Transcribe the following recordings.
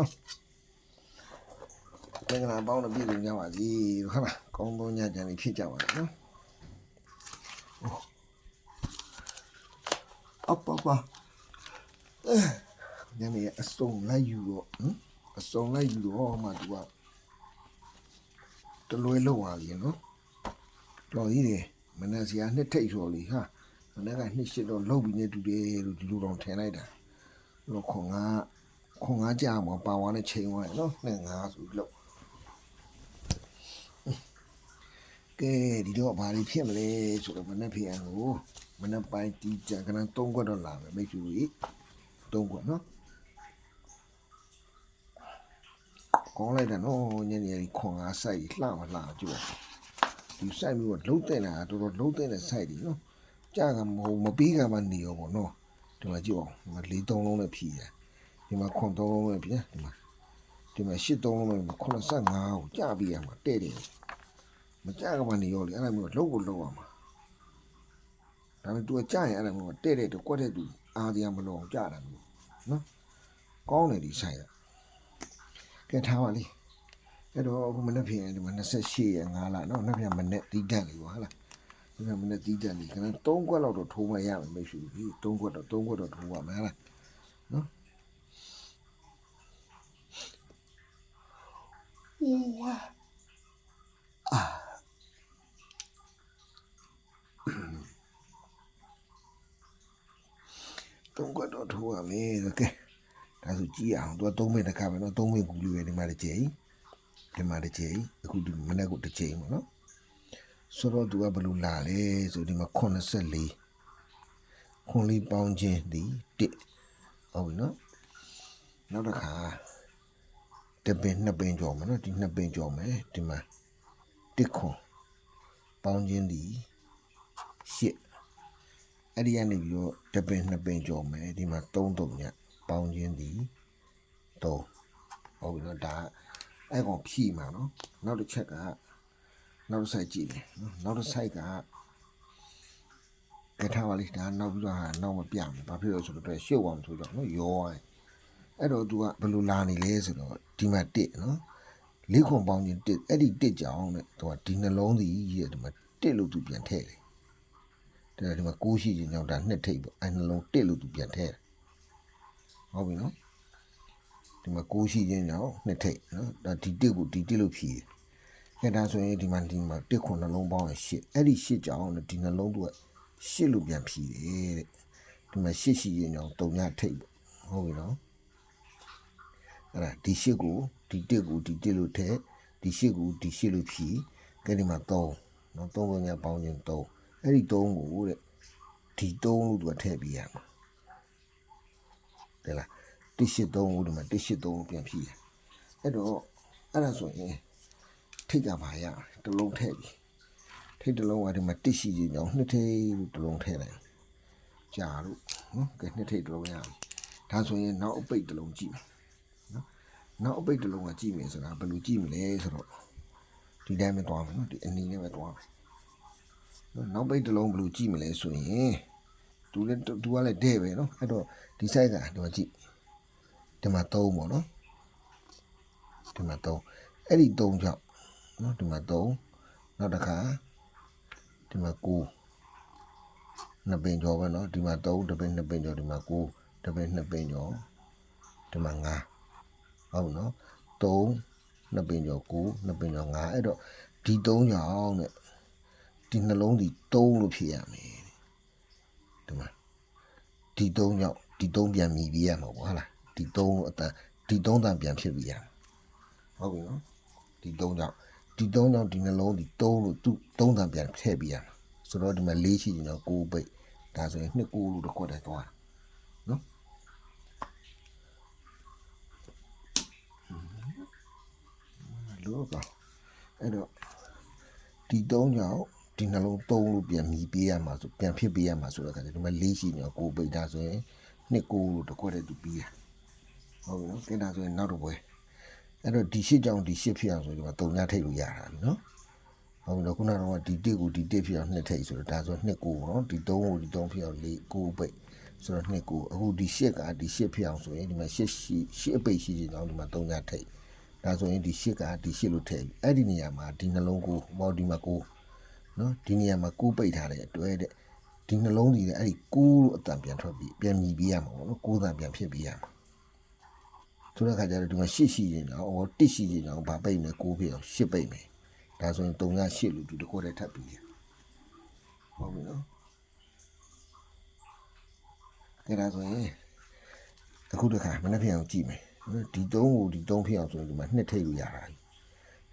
နော်မင်္ဂလာပေါင်းနဲ့ပြည့်စုံကြပါစေဟုတ်လားကောင်းသောညချမ်းလေးဖြစ်ကြပါစေနော်အပပညနေအစုံလိုက်ယူတော့ဟမ်အစုံလိုက်ယူတော့မှသူကတလွဲလောက်ပါလေနော်တော်ကြီးတယ်မနက်စရာနှစ်ထိတ်ဆိုလေဟာမနက်ကနှစ်ရှစ်တော့လောက်ပြီးနေတူတယ်လို့ဒီလိုတော့ထင်လိုက်တာလို့ခွန်က ခွန်ကကြာမှာပါဝါနဲ့ချိန်သွားတယ်နော်နှစ်ငါဆိုပြီးလို့ကဲဒီတော့ဘာတွေဖြစ်မလဲဆိုတော့မနက်ဖေးအောင်ကိုမနက်ပိုင်းတီးကြကနန်း၃ခွက်တော့လာမယ်မိတ်ဆွေကြီး၃ခွက်နော်ကောင်းလိုက်တယ်နော်ညနေရီခွန်အားစိုက်လှမလှကြည့်ပါဒီစိုက်ပြီးတော့လှုပ်တဲ့နေတာတော်တော်လှုပ်တဲ့တဲ့စိုက်တယ်နော်ကြာကမဟုတ်မပြီးကမှနေရောပေါ့နော်ဒီမှာကြည့်အောင်ဒီမှာ၄သုံးလုံးနဲ့ဖြည်တယ် ဒီမှာခွန်သုံးလုံးနဲ့ဖြည်ဒီမှာဒီမှာ၈သုံးလုံးနဲ့85ကိုကြာပြီးရမှာတဲ့တယ်မကြာကမှနေရောလေအဲ့ဒါမျိုးလှုပ်ကိုလှုပ်ရမှာဒါပေမဲ့ तू ကြာရင်အဲ့ဒါမျိုးတဲ့တဲ့တော့ကွက်တဲ့သူအားတရားမလို့အောင်ကြာတာမျိုးနော်ကောင်းတယ်ဒီဆိုင်ကကဲထားပါလိအဲ့တော့အခုမနေ့ပြင်ဒီမှာ28ရက်5လနော်နေ့ပြန်မနေ့တီးတက်လေးပေါ့ဟာလားနေ့ပြန်မနေ့တီးတက်လေးခဏ3ခွက်လောက်တော့ထိုးမရမယ်မရှိဘူး3ခွက်တော့3ခွက်တော့ထိုးပါမယ်ဟာလား တုံးကတော့ထိုးရမယ်ဆိုကဲဒါဆိုကြည့်အောင်သူက3မိနစ်ခါပဲနော်3မိနစ်ကူလေးပဲဒီမှာတစ်ချိန်ဒီမှာတစ်ချိန်အခုဒီမနေ့ကတစ်ချိန်ပေါ့နော်ဆိုတော့သူကဘယ်လိုလာလဲဆိုဒီမှာ84ခွန်လေးပေါင်းခြင်းဒီ1ဟုတ်ပြီနော်နောက်တစ်ခါ တပင်နှစ်ပင်ကြော်မယ်နော်ဒီနှစ်ပင်ကြော်မယ်ဒီမှာတစ်ခွန်ပေါင်းခြင်းဒီရှစ်အဲ့ဒီကနေပြီးတော့တပင်နှစ်ပင်ကြော်မယ်ဒီမှာသုံးတုံညပေါင်းခြင်းဒီသုံးဟုတ်ပြီနော်ဒါအဲ့ကောင်ဖြည့်မှာနော်နောက်တစ်ချက်ကနောက်တစ်ဆိုင်ကြည့်မယ်နော်နောက်တစ်ဆိုင်ကကထားပါလိဒါနောက်ပြီးတော့ဟာနောက်မပြမယ်ဘာဖြစ်လို့ဆိုတော့ရှုပ်အောင်ဆိုတော့နော်ရောရ အဲ့တော့ तू ကဘယ်လိုလာနေလဲဆိုတော့ဒီမှာတစ်နော်လေးခွန်ပေါင်းခြင်းတစ်အဲ့ဒီတစ်ကြောင်တဲ့ तू ကဒီနှလုံးစီရဲ့ဒီမှာတစ်လို့ तू ပြန်ထည့်တယ်ဒါဒီမှာကိုးရှိခြင်းကြောင့်ဒါနှစ်ထိပ်ပေါ့အဲ့နှလုံးတစ်လို့ तू ပြန်ထည့်တယ် ဟုတ်ပြီနော်ဒီမှာကိုးရှိခြင်းကြောင့်နှစ်ထိပ်နော်ဒါဒီတစ်ကိုဒီတစ်လို့ဖြည်တယ်ဒါဆိုရင်ဒီမှာဒီမှာတစ်ခုနှလုံးပေါင်းရရှစ်အဲ့ဒီရှစ်ကြောင့်ဒီနှလုံးသူကရှစ်လို့ပြန်ဖြည်တယ်တဲ့ဒီမှာရှစ်ရှိခြင်းကြောင့်တုံညထိပ်ပေါ့ဟုတ်ပြီနော် အဲ့ဒါဒီရှစ်ကိုဒီတစ်ကိုဒီတစ်လို့ထည့်ဒီရှစ်ကိုဒီရှစ်လို့ဖြည်ကဲဒီမှာ3နော်3ပုံညာပေါင်းခြင်း3အဲ့ဒီ3ကိုတဲ့ဒီ3လို့သူကထည့်ပြရမှာတယ်လား183ဦးဒီမှာ183ပြန်ဖြည့်တယ်အဲ့တော့အဲ့ဒါဆိုရင်ထိတ်ကပါရတလုံးထည့်ပြီထိတ်တလုံးကဒီမှာ1ရှိခြင်းကြောင့်နှစ်ထိတ်တလုံးထည့်လိုက်ကြာလို့နော်ကဲနှစ်ထိတ်တလုံးရပြီဒါဆိုရင်နောက်အပိတ်တလုံးကြည့်မယ်နော် နောက်အပိတ်တစ်လုံးကကြည့်မယ်ဆိုတာဘယ်လိုကြည့်မလဲဆိုတော့ဒီတိုင်းပဲသွားမယ်နော်ဒီအနီးနဲ့ပဲသွားမယ်နော်နောက်ပိတ်တစ်လုံးဘယ်လိုကြည့်မလဲဆိုရင်သူလည်းသူကလည်းဒဲ့ပဲနော်အဲ့တော့ဒီ size ကဒီမှာကြည့်ဒီမှာ3ပေါ့နော်ဒီမှာ3အဲ့ဒီ3ကြောင့်နော်ဒီမှာ3နောက်တစ်ခါဒီမှာ9နှစ်ပင်ကျော်ပဲနော်ဒီမှာ3တစ်ပင်နှစ်ပင်ကျော်ဒီမှာ9တစ်ပင်နှစ်ပင်ကျော်ဒီမှာ9 ဟုတ်နော်3နှစ်ပင်ကျော်9နှစ်ပင်ကျော်9အဲ့တော့ဒီ3ကြောင့်တဲ့ဒီနှလုံးဒီ3လို့ဖြစ်ရမယ်ဒီမှာဒီ3ကြောင့်ဒီ3ပြန်မြည်ပြီးရမှာပေါ့ဟုတ်လားဒီ3လို့အတန်ဒီ3တန်ပြန်ဖြစ်ပြီးရမှာဟုတ်ပြီနော်ဒီ3ကြောင့်ဒီ3ကြောင့်ဒီနှလုံးဒီ3လို့သူ3တန်ပြန်ထည့်ပြီးရမှာဆိုတော့ဒီမှာ၄ရှိရင်တော့9ပိတ်ဒါဆိုရင်2 9လို့တစ်ခွက်တည်းသွားတာ လို့ကအဲ့တော့ဒီသုံးကြောင့်ဒီနှလုံးသုံးလို့ပြန်မြည်ပေးရမှာဆိုပြန်ဖြစ်ပေးရမှာဆိုတော့ခါကျဒီမှာလေးရှိနေတော့ကိုးပိတ်ဒါဆိုရင်နှစ်ကိုးလို့တစ်ခွက်တည်းသူပြီးရဟုတ်ပြီနော်ကဲဒါဆိုရင်နောက်တော့ပွဲအဲ့တော့ဒီရှစ်ကြောင့်ဒီရှစ်ဖြစ်အောင်ဆိုဒီမှာတုံညထိတ်လို့ရတာပြီနော်ဟုတ်ပြီနော်ခုနကတော့ဒီတစ်ကိုဒီတစ်ဖြစ်အောင်နှစ်ထိတ်ဆိုတော့ဒါဆိုနှစ်ကိုးနော်ဒီသုံးကိုဒီသုံးဖြစ်အောင်လေးကိုးပိတ်ဆိုတော့နှစ်ကိုအခုဒီရှစ်ကဒီရှစ်ဖြစ်အောင်ဆိုရင်ဒီမှာရှစ်ရှိရှစ်အပိတ်ရှိခြင်းကြောင့်ဒီမှာ3ညထိတ် ဒါဆိုရင်ဒီရှစ်ကဒီရှစ်လို့ထည့်ပြီအဲ့ဒီနေရာမှာဒီနှလုံးကိုဟောဒီမှာကိုနော်ဒီနေရာမှာကိုပိတ်ထားတဲ့အတွဲတဲ့ဒီနှလုံးကြီးတဲ့အဲ့ဒီကိုလို့အတန်ပြန်ထွက်ပြီးပြန်မြည်ပြီးရမှာပေါ့နော်ကိုတန်ပြန်ဖြစ်ပြီးရမှာဆိုတဲ့အခါကျတော့ဒီမှာရှစ်ရှိခြင်းကြောင့်ဟောတစ်ရှိခြင်းကြောင့်ဗာပိတ်မယ်ကိုဖြစ်အောင်ရှစ်ပိတ်မယ်ဒါဆိုရင်3ညရှစ်လို့ဒီတစ်ခုတည်းထပ်ပြီးတယ်ဟုတ်ပြီနော်ကဲဒါဆိုရင်အခုတခါမနေ့ပြန်အောင်ကြည့်မယ်နော် ဒီ3ကိုဒီ3ဖြစ်အောင်ဆိုရင်ဒီမှာနှစ်ထိတ်လို့ရတာပြီ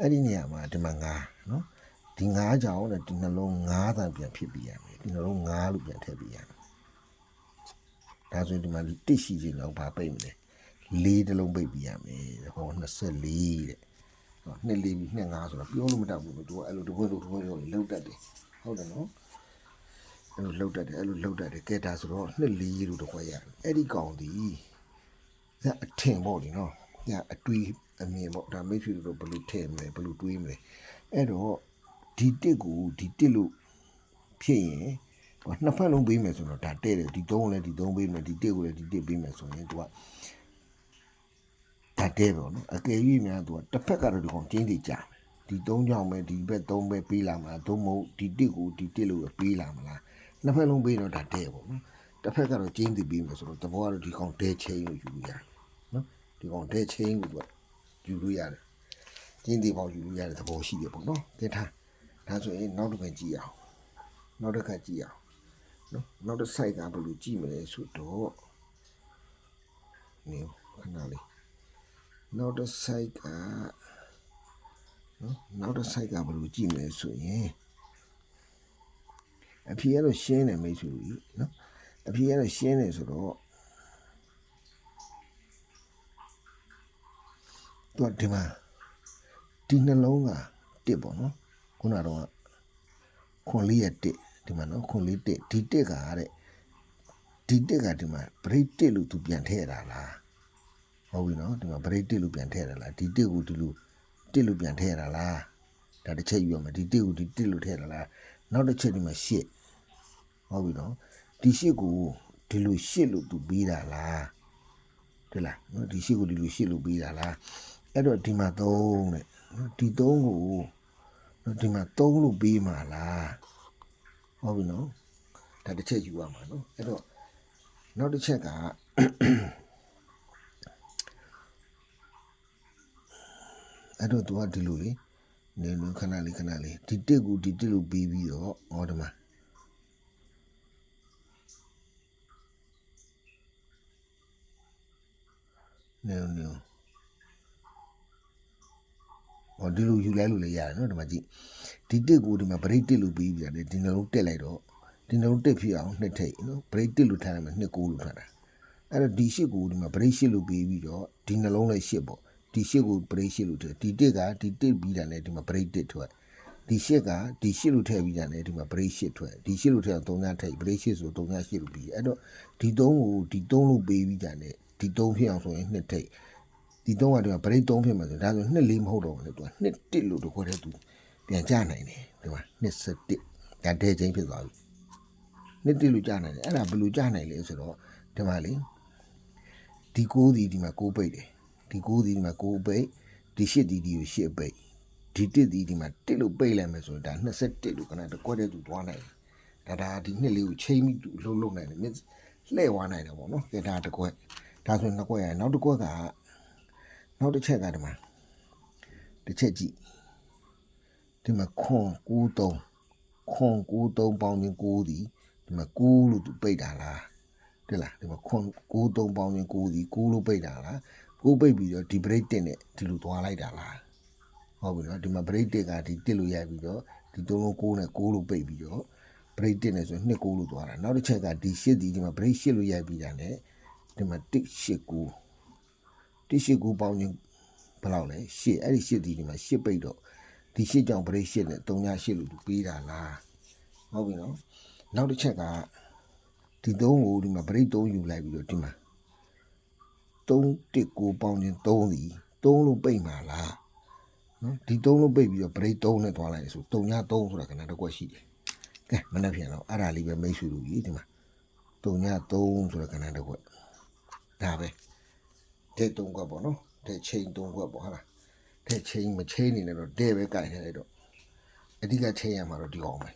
အဲ့ဒီနေရာမှာဒီမှာ9နော်ဒီ9ကြောင်နဲ့ဒီနှလုံး9တန်ပြန်ဖြစ်ပြီးရမယ်ဒီနှလုံး9လို့ပြန်ထည့်ပြီးရမယ်ဒါဆိုရင်ဒီမှာတစ်ရှိခြင်းတော့ဘာပိတ်မလဲ၄တလုံးပိတ်ပြီးရမယ်ဟော24တဲ့ဟောနှစ်လေးပြီးနှစ်9ဆိုတော့ပြောလို့မတတ်ဘူးသူကအဲ့လိုတပွင့်လို့တပွင့်လို့လောက်တတ်တယ်ဟုတ်တယ်နော်အဲ့လိုလှုပ်တတ်တယ်အဲ့လိုလှုပ်တတ်တယ်ကဲဒါဆိုတော့နှစ်လေးလို့တော့ခွဲရတယ်အဲ့ဒီကောင်ဒီ ဒါအထင်ပေါ့လေနော်ဒါအတွေးအမြင်ပေါ့ဒါမိတ်ဆွေတို့ဘယ်လိုထည့်မလဲဘယ်လိုတွေးမလဲအဲ့တော့ဒီတစ်ကိုဒီတစ်လို့ဖြစ်ရင်ဟိုနှစ်ဖက်လုံးပေးမယ်ဆိုတော့ဒါတဲ့တယ်ဒီသုံးလည်းဒီသုံးပေးမယ်ဒီတစ်ကိုလည်းဒီတစ်ပေးမယ်ဆိုရင်သူကဒါတဲ့ပေါ့နော်အကယ်၍များသူကတစ်ဖက်ကတော့ဒီကောင်ကျင်းစီကြာတယ်ဒီသုံးကြောင်ပဲဒီဘက်သုံးပဲပေးလာမလားသို့မဟုတ်ဒီတစ်ကိုဒီတစ်လို့ပဲပေးလာမလားနှစ်ဖက်လုံးပေးတော့ဒါတဲ့ပေါ့နော်တစ်ဖက်ကတော့ကျင်းစီပေးမယ်ဆိုတော့တဘောကတော့ဒီကောင်တဲ့ချင်းကိုယူလို့ရတယ်နော် ဒီကောင်တဲ့ချင်းကိုသူကယူလို့ရတယ်ကျင်းစီပေါယူလို့ရတဲ့သဘောရှိတယ်ပေါ့နော်ကဲထားဒါဆိုရင်နောက်တစ်ခါကြည့်အောင်နောက်တစ်ခါကြည့်အောင်နော်နောက်တစ် site ကဘယ်လိုကြည့်မလဲဆိုတော့နေခဏလေးနောက်တစ် site ကနော်နောက်တစ် site ကဘယ်လိုကြည့်မလဲဆိုရင်အဖြေကတော့ရှင်းတယ်မိတ်ဆွေကြီးနော်အဖြေကတော့ရှင်းတယ်ဆိုတော့ သူကဒီမှာဒီနှလုံးကတစ်ပေါ့နော်ခုနကတော့ခွန်လေးရတစ်ဒီမှာနော်ခွန်လေးတစ်ဒီတစ်ကတဲ့ဒီတစ်ကဒီမှာ break တစ်လို့သူပြန်ထည့်တာလားဟုတ်ပြီနော်ဒီမှာ break တစ်လို့ပြန်ထည့်ရလားဒီတစ်ကိုဒီလိုတစ်လို့ပြန်ထည့်ရလားဒါတစ်ချက်ယူရမယ်ဒီတစ်ကိုဒီတစ်လို့ထည့်ရလားနောက်တစ်ချက်ဒီမှာရှစ်ဟုတ်ပြီနော်ဒီရှစ်ကိုဒီလိုရှစ်လို့သူပေးတာလားဒီလားနော်ဒီရှစ်ကိုဒီလိုရှစ်လို့ပေးတာလား အဲ့တော့ဒီမှာ3တဲ့နော်ဒီ3ကိုနော်ဒီမှာ3လို့ပေးမှာလားဟုတ်ပြီနော်ဒါတစ်ချက်ယူရမှာနော်အဲ့တော့နောက်တစ်ချက်ကအဲ့တော့သူကဒီလိုလေနေလို့ခဏလေးခဏလေးဒီတစ်ကိုဒီတစ်လို့ပြီးပြီးတော့ဟောဒီမှာနေနေ ဟောဒီလိုယူလိုက်လို့လည်းရတယ်နော်ဒီမှာကြည့်ဒီတစ်ကိုဒီမှာ break တစ်လို့ပြီးပြီးတယ်ဒီနှလုံးတက်လိုက်တော့ဒီနှလုံးတက်ဖြစ်အောင်နှစ်ထိတ်နော် break တစ်လို့ထားရမယ်နှစ်ကိုလို့ထားတာအဲ့တော့ဒီရှစ်ကိုဒီမှာ break ရှစ်လို့ပြီးပြီးတော့ဒီနှလုံးလည်းရှစ်ပေါ့ဒီရှစ်ကို break ရှစ်လို့ထည့်ဒီတစ်ကဒီတစ်ပြီးတာလည်းဒီမှာ break တစ်ထွက်ဒီရှစ်ကဒီရှစ်လို့ထည့်ပြီးတာလည်းဒီမှာ break ရှစ်ထွက်ဒီရှစ်လို့ထည့်အောင်၃ညထိတ် break ရှစ်ဆို၃ညရှစ်လို့ပြီးအဲ့တော့ဒီ၃ကိုဒီ၃လို့ပေးပြီးတာလည်းဒီ၃ဖြစ်အောင်ဆိုရင်နှစ်ထိတ် ဒီတော့ကဒီမှာ break 3ဖြစ်မှာဆိုဒါဆိုနှစ်လေးမဟုတ်တော့ဘူးလေသူကနှစ်တစ်လို့တော့ခေါ်တဲ့သူပြန်ကြနိုင်တယ်ဒီမှာနှစ်စတစ်ဒါတဲ့ချင်းဖြစ်သွားပြီနှစ်တစ်လို့ကြနိုင်တယ်အဲ့ဒါဘယ်လိုကြနိုင်လဲဆိုတော့ဒီမှာလေဒီ9ဒီဒီမှာ9ပိတ်တယ်ဒီ9ဒီဒီမှာ9ပိတ်ဒီ10ဒီဒီကို10ပိတ်ဒီ1ဒီဒီမှာ1လို့ပိတ်လိုက်မယ်ဆိုတော့ဒါ21လို့ခဏတကွက်တဲ့သူသွားနိုင်တယ်ဒါဒါဒီနှစ်လေးကိုချိန်ပြီးလှုပ်လှုပ်နိုင်တယ်မြစ်လှည့်သွားနိုင်တယ်ပေါ့နော်ကဲဒါတကွက်ဒါဆိုရင်နှစ်ကွက်ရနောက်တစ်ကွက်က နောက်တစ်ချက်ကဒီမှာတစ်ချက်ကြည့်ဒီမှာခွန်93ခွန်93ပေါင်းချင်း9ဒီဒီမှာ9လို့သူပိတ်တာလားတဲ့လားဒီမှာခွန်93ပေါင်းချင်း9ဒီ9လို့ပိတ်တာလား9ပိတ်ပြီးတော့ဒီ break တက်နဲ့ဒီလိုသွားလိုက်တာလားဟုတ်ပြီနော်ဒီမှာ break တက်ကဒီတက်လို့ရိုက်ပြီးတော့ဒီ3လုံး9နဲ့9လို့ပိတ်ပြီးတော့ break တက်နဲ့ဆိုရင်2 9လို့သွားတာနောက်တစ်ချက်ကဒီ8ဒီဒီမှာ break 8လို့ရိုက်ပြီးတာ ਨੇ ဒီမှာ1 8 9 တိရှိကူပေါင်းခြင်းဘယ်လောက်လဲရှစ်အဲ့ဒီရှစ်ဒီဒီမှာရှစ်ပိတ်တော့ဒီရှစ်ကြောင့်ဗရိတ်ရှစ်နဲ့3ညရှစ်လို့သူပေးတာလားဟုတ်ပြီနော်နောက်တစ်ချက်ကဒီ3ကိုဒီမှာဗရိတ်3ယူလိုက်ပြီးတော့ဒီမှာ3တစ်ကိုပေါင်းခြင်း3ဒီ3လို့ပိတ်မှာလားနော်ဒီ3လို့ပိတ်ပြီးတော့ဗရိတ်3နဲ့သွားလိုက်ဆို3ည3ဆိုတာကဏ္ဍတစ်ကွက်ရှိတယ်ကဲမနေ့ပြန်တော့အဲ့ဒါလေးပဲမိတ်ဆွေတို့ကြီးဒီမှာ3ည3ဆိုတဲ့ကဏ္ဍတစ်ခွက်ဒါပဲ တဲ့3ခွက်ပေါ့နော်တဲ့ချိန်3ခွက်ပေါ့ဟာလားတဲ့ချိန်မချိန်နေနဲ့တော့တဲ့ပဲကြိုက်နေလိုက်တော့အဓိကချိန်ရမှာတော့ဒီကောင်ပဲ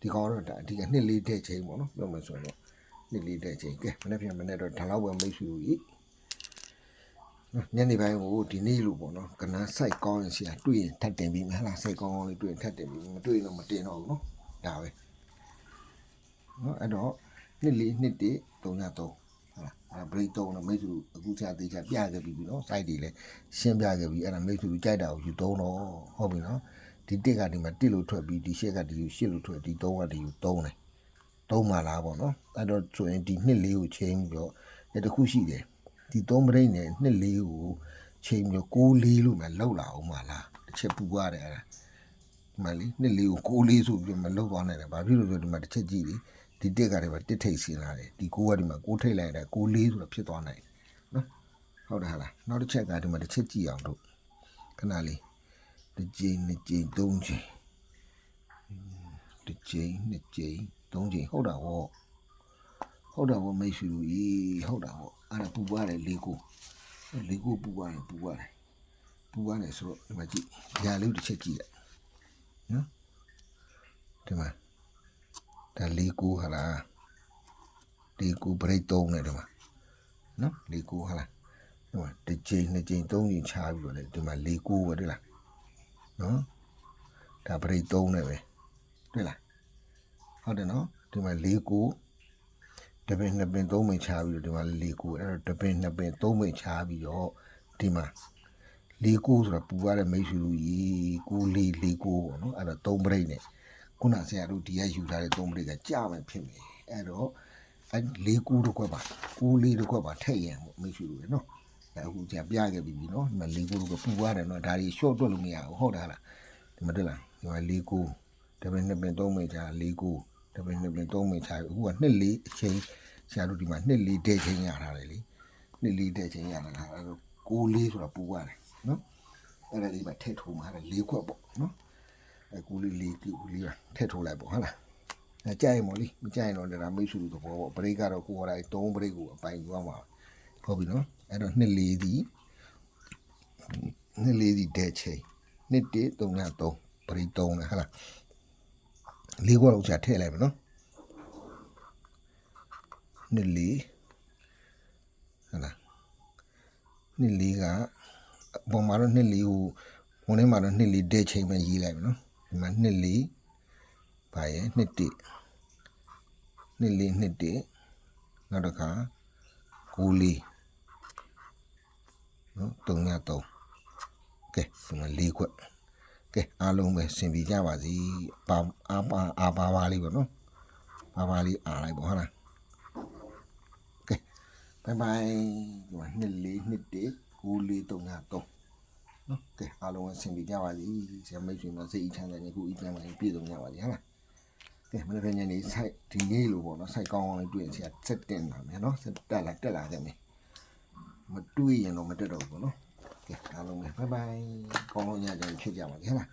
ဒီကောင်တော့ဒါအဓိကနှစ်လေးတဲ့ချိန်ပေါ့နော်ပြောမှဆိုရင်တော့နှစ်လေးတဲ့ချိန်ကဲမနေ့ပြန်မနေ့တော့ဒါတော့ပဲမိတ်ဆွေတို့ကြီးနော်ညနေပိုင်းကိုဒီနေ့လို့ပေါ့နော်ကနန်းစိုက်ကောင်းရင်ဆရာတွေ့ရင်ထပ်တင်ပြီးမလားစိုက်ကောင်းကောင်းလေးတွေ့ရင်ထပ်တင်ပြီးမတွေ့ရင်တော့မတင်တော့ဘူးနော်ဒါပဲနော်အဲ့တော့နှစ်လေးနှစ်တည်း3ည3 ဟုတ်လားအဲ့ break 3တော့မိတ်ဆွေအခုချာသေးချာပြခဲ့ပြီးပြီနော် site တွေလည်းရှင်းပြခဲ့ပြီးအဲ့ဒါမိတ်ဆွေကြိုက်တာကိုယူ3တော့ဟုတ်ပြီနော်ဒီတစ်ကဒီမှာတစ်လို့ထွက်ပြီးဒီရှက်ကဒီယူရှစ်လို့ထွက်ဒီ3ကဒီယူ3တယ်3မှလားပေါ့နော်အဲ့တော့ဆိုရင်ဒီနှစ်လေးကိုချိန်ပြီးတော့အဲ့တစ်ခုရှိတယ်ဒီသုံးပရိတ်နဲ့နှစ်လေးကိုချိန်မျိုးကိုးလေးလို့မလောက်လာအောင်မလားတစ်ချက်ပူရတယ်အဲ့ဒါဒီမှာလေနှစ်လေးကိုကိုးလေးဆိုပြီးမလောက်သွားနိုင်တယ်ဘာဖြစ်လို့လဲဆိုတော့ဒီမှာတစ်ချက်ကြည့်လေ ဒီတက်ကတည်းကတစ်ထိတ်ဆင်းလာတယ်ဒီကိုးကဒီမှာကိုးထိတ်လိုက်တယ်ကိုးလေးဆိုတာဖြစ်သွားနိုင်တယ်နော်ဟုတ်တယ်ဟာလားနောက်တစ်ချက်ကဒီမှာတစ်ချက်ကြည့်အောင်တို့ခဏလေးတစ်ကြိမ်နှစ်ကြိမ်သုံးကြိမ်တစ်ကြိမ်နှစ်ကြိမ်သုံးကြိမ်ဟုတ်တာဟောဟုတ်တာဗောမိတ်ဆွေတို့ရေဟုတ်တာဗောအဲ့ဒါပူပါတယ်လေးကိုလေးကိုပူပါတယ်ပူပါတယ်ပူပါတယ်ဆိုတော့ဒီမှာကြည့်ညာလေးတစ်ချက်ကြည့်လိုက်နော်ဒီမှာ ဒါလေးကိုဟာလားလေးကိုဘရိတ်သုံးနေတယ်မှာနော်လေးကိုဟာလားဒီမှာတစ်ချိန်နှစ်ချိန်သုံးချိန်ချားပြီးတော့လေဒီမှာလေးကိုပဲတွေ့လားနော်ဒါဘရိတ်သုံးနေပဲတွေ့လားဟုတ်တယ်နော်ဒီမှာလေးကိုတပင်နှစ်ပင်သုံးပင်ချပြီးတော့ဒီမှာလေးကိုအဲ့တော့တပင်နှစ်ပင်သုံးပင်ချပြီးတော့ဒီမှာလေးကိုဆိုတာပူရတဲ့မိတ်ဆွေတို့ရေကိုလေးလေးကိုပေါ့နော်အဲ့တော့သုံးပရိတ်နဲ့ ခုနဆရာတို့ဒီကယူထားတဲ့သုံးပရိတ်ကကြာမယ်ဖြစ်မယ်အဲ့တော့အဲ့လေးကိုတစ်ခွက်ပါကိုလေးတစ်ခွက်ပါထည့်ရင်ပေါ့မိတ်ဆွေတို့ရေနော်အဲ့အခုကြာပြခဲ့ပြီနော်ဒီမှာလေးကိုတစ်ခွက်ပူရတယ်နော်ဒါတွေ short တွက်လို့မရဘူးဟုတ်တာလားဒီမှာတွေ့လားဒီမှာလေးကိုတပင်နှစ်ပင်သုံးပင်ချလေးကိုတပင်နှစ်ပင်သုံးပင်ချအခုကနှစ်လေးအချိန်ဆရာတို့ဒီမှာနှစ်လေးတဲ့ချင်းရထားတယ်လေနှစ်လေးတဲ့ချင်းရတာလားအဲ့တော့ကိုလေးဆိုတာပူရတယ်နော်အဲ့ဒါလေးပဲထည့်ထိုးမှာလေလေးခွက်ပေါ့နော် အဲ့ကိုလေးလေးကူလေးပါထည့်ထိုးလိုက်ပေါ့ဟုတ်လားအဲကြိုက်ရင်မို့လေမကြိုက်ရင်တော့ဒါမိတ်ဆွေတို့သဘောပေါ့ဘရိတ်ကတော့ကိုယ်ကတိုင်း3ဘရိတ်ကိုအပိုင်ယူရမှာဟုတ်ပြီနော်အဲ့တော့နှစ်လေးဒီနှစ်လေးဒီတဲ့ချင်းနှစ်တည်း3ည3ဘရိတ်3လေဟုတ်လားလေးခွက်လောက်ချထည့်လိုက်မယ်နော်နှစ်လေးဟဲ့လားနှစ်လေးကအပေါ်မှာတော့နှစ်လေးကိုဝင်ထဲမှာတော့နှစ်လေးတဲချိန်ပဲရေးလိုက်မယ်နော် ဒီမှာနှစ်လေးပါရဲ့နှစ်တစ်နှစ်လေးနှစ်တစ်နောက်တစ်ခါကိုလေးနော်တုံညတုံကဲဒီမှာလေးခွက်ကဲအားလုံးပဲစင်ပြကြပါစီပါအားပါအားပါပါလေးပေါ့နော်ပါပါလေးအားလိုက်ပေါ့ဟုတ်လားဘိုင်ဘိုင်ဒီမှာနှစ်လေးနှစ်တည်းကိုလေးတုံညာတုံ နော်ကဲအားလုံးအဆင်ပြေကြပါစေဆရာမိတ်ဆွေများစိတ်အချမ်းသာနေခုအချမ်းသာနေပြည့်စုံကြပါစေဟာလားကဲမနေ့ကညနေဆိုင်ဒီနေ့လို့ပေါ့နော်ဆိုင်ကောင်းကောင်းလေးတွေ့ရင်ဆရာစက်တင်ပါမယ်နော်စက်တက်လာတက်လာခဲ့မယ်မတွေ့ရင်တော့မတက်တော့ဘူးပေါ့နော်ကဲအားလုံးပဲဘိုင်ဘိုင်ကောင်းကောင်းညကြရင်ဖြစ်ကြပါစေဟာလား